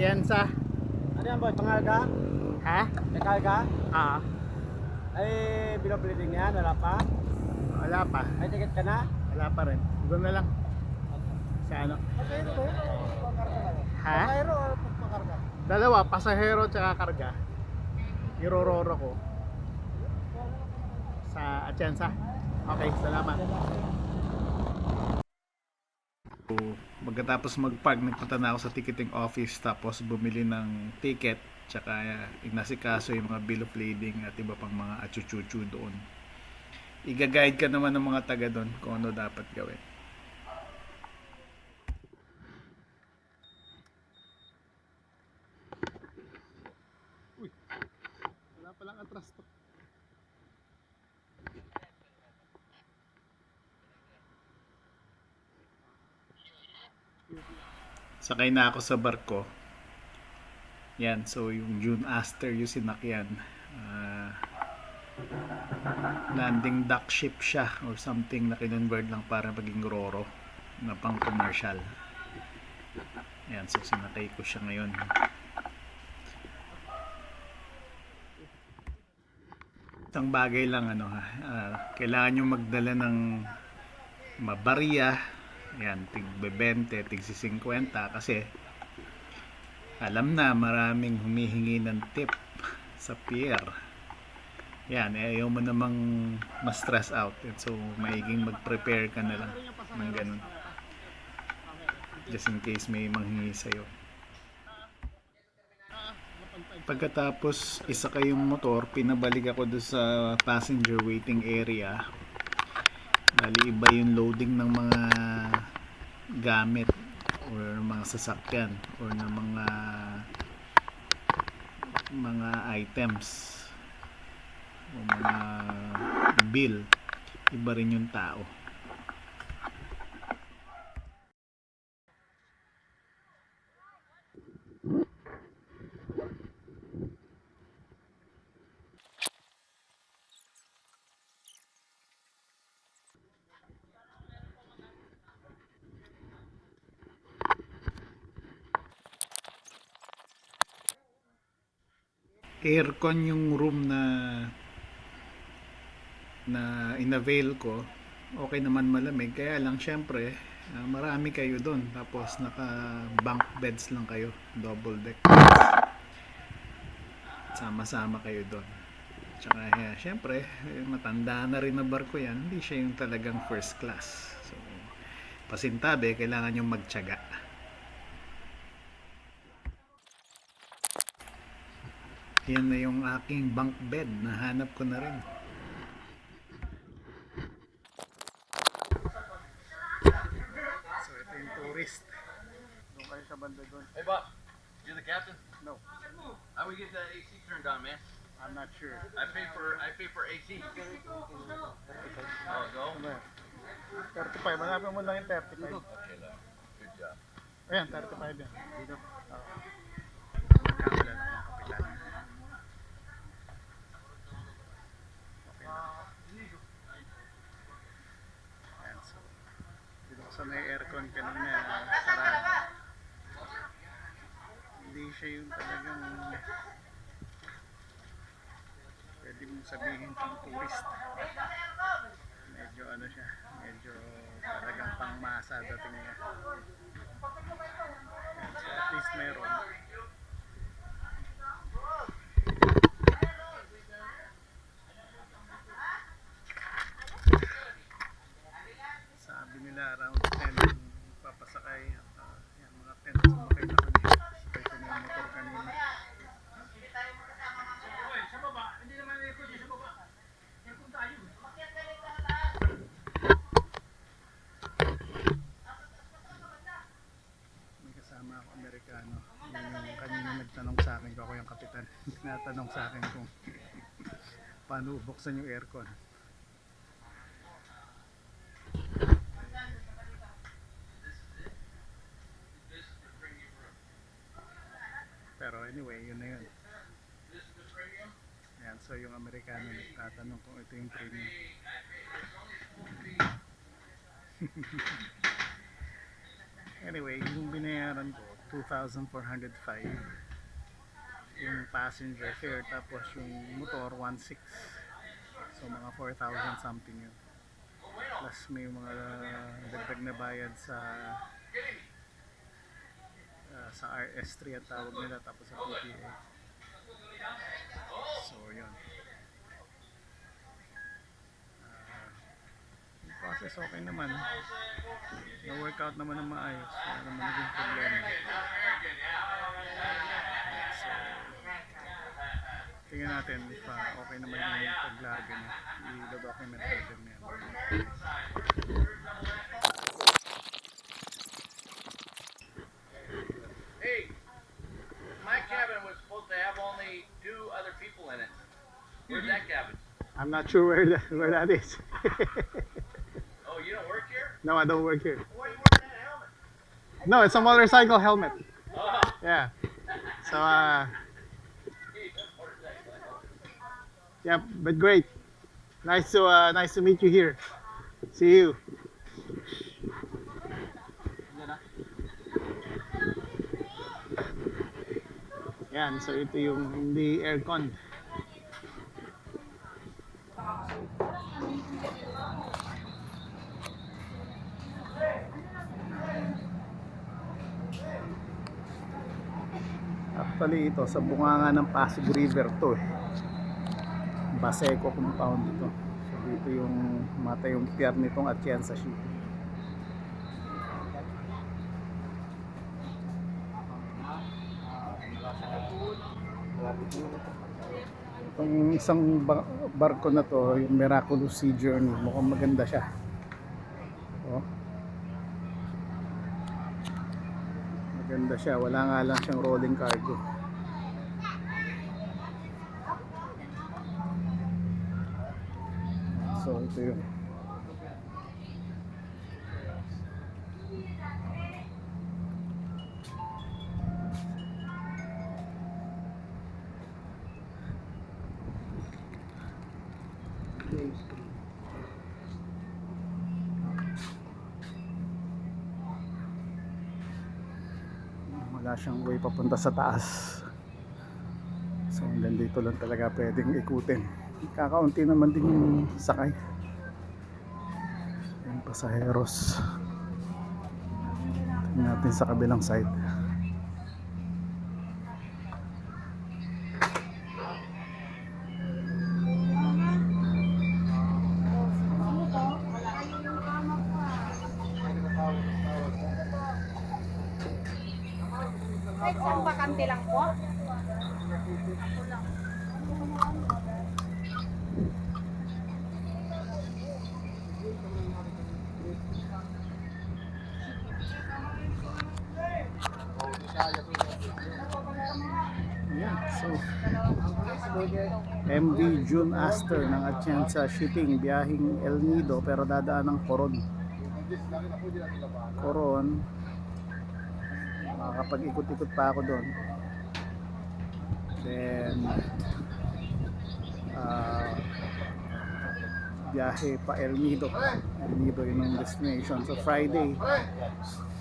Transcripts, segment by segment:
Atienza. Ano yan boy? Pangarga? Ha? May karga? Ah, Ay, binobleeding yan? Wala pa? wala pa. May ticket ka na? Wala pa rin. Doon na lang. Sa ano? Pasahero ba yun? Ha? Pasahero o pangkarga? Dalawa, pasahero tsaka karga. Irororo ko. Sa Atienza. Okay, salamat. Pagkatapos mag-park, nagpunta na ako sa ticketing office tapos bumili ng ticket tsaka inasikaso yung mga bill of lading at iba pang mga achuchuchu doon. Iga-guide ka naman ng mga taga doon kung ano dapat gawin. Uy, wala palang atras to. Sakay na ako sa barko. Yan, so yung June Aster yung sinakyan. Ah, landing dock ship siya or something na kinonvert lang para maging roro na pang commercial. Yan, so sinakay ko siya ngayon. Isang bagay lang ano ha, ah, kailangan nyo magdala ng mabarya, yan, tig 20, tig 50 kasi alam na maraming humihingi ng tip sa pier. Yan, eh, ayaw mo namang ma-stress out. And so, maiging mag-prepare ka na lang ng ganun. Just in case may manghingi sa'yo. Pagkatapos isa kayong motor, pinabalik ako doon sa passenger waiting area. Bali iba yung loading ng mga gamit or mga sasakyan or ng mga mga items o mga bill. Iba rin yung tao aircon yung room na na inavail ko okay naman malamig. Kaya lang syempre ah, marami kayo doon tapos naka bunk beds lang kayo double deck sama-sama kayo doon tsaka yeah, syempre eh, matanda na rin na barko yan. Hindi siya yung talagang first class. So pasintabi kailangan yung magtyaga Yan na yung aking bunk bed. Nahanap ko na rin. So ito yung tourist. Doon kayo sa banda doon. Hey, Bob, you're the captain? No, How we get that AC turned on, man? I'm not sure. I pay for I pay for AC. Oh, yan? 35. Hanapin mo lang yung 35. Okay, love. Good job. Ayan, 35 yan. Dito. Yung kapitan. Okay na. Ayan, so. Dito sa may aircon kanina sarado. Hindi siya yung talagang pwede mong sabihin pang tourist. Medyo ano siya, medyo talagang pangmasa dating niya. So, least meron. Sabi nila around 10 papasakay at uh, yan, mga 10 sumakay na kami. Sakay ko na yung motor kanina. May kasama ako Amerikano. Yun yung kanina nagtanong sa akin kung ako yung kapitan. Tinatanong sa akin kung paano buksan yung aircon. Pero anyway, yun na yun. Yan, so yung Amerikano nagtatanong kung ito yung premium. Anyway, yung binayaran ko, 2,405. Passenger fare, tapos yung motor, 1,600. So, mga 4,000 something yun. Plus may mga dagdag na bayad sa ah, sa RS3 ang tawag nila, tapos sa PPA. So, yun. Ah, yung process okay naman na-workout naman ng maayos. Wala naman naging problema. Tingnan natin if uh, okay naman yung paglarga niya. I-document natin yan. Hey, my cabin was supposed to have only two other people in it. Where's that cabin? I'm not sure where that, where that is. Oh, you don't work here? no, I don't work here. Why are you wearing that helmet? No, it's a motorcycle helmet. Oh, Yeah. So, uh, yeah, but great. Nice to uh, nice to meet you here. See you. Yan, so ito yung hindi aircon. Actually ito sa bunganga ng Pasig River to eh. Baseco compound ito. So dito yung mata yung pier nitong Atienza City. Itong isang ba- barko na to, yung Miraculous Sea Journey, mukhang maganda siya. Oh. Maganda siya, wala nga lang siyang rolling cargo. So ito yun. Wala siyang way papunta sa taas. So hanggang dito lang talaga pwedeng ikutin. Kakaunti naman din yung sakay. Yung pasaheros. Tingnan natin sa kabilang side. Ay, isang bakante lang po. Yeah, so MV June Aster ng Atienza Shipping biyahing El Nido pero dadaan ng Coron. Coron. Makakapag-ikot-ikot pa ako doon. Then ah, biyahe pa El Nido. El Nido yun destination. So Friday.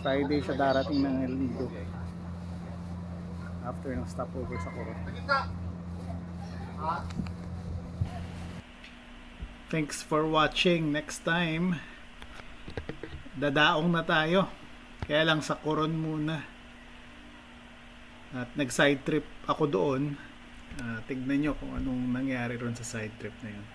Friday siya darating ng El Nido after ng stopover sa Coron. Thanks for watching. Next time, dadaong na tayo. Kaya lang sa Coron muna. At nag-side trip ako doon. Ah, tignan nyo kung anong nangyari ron sa side trip na yun.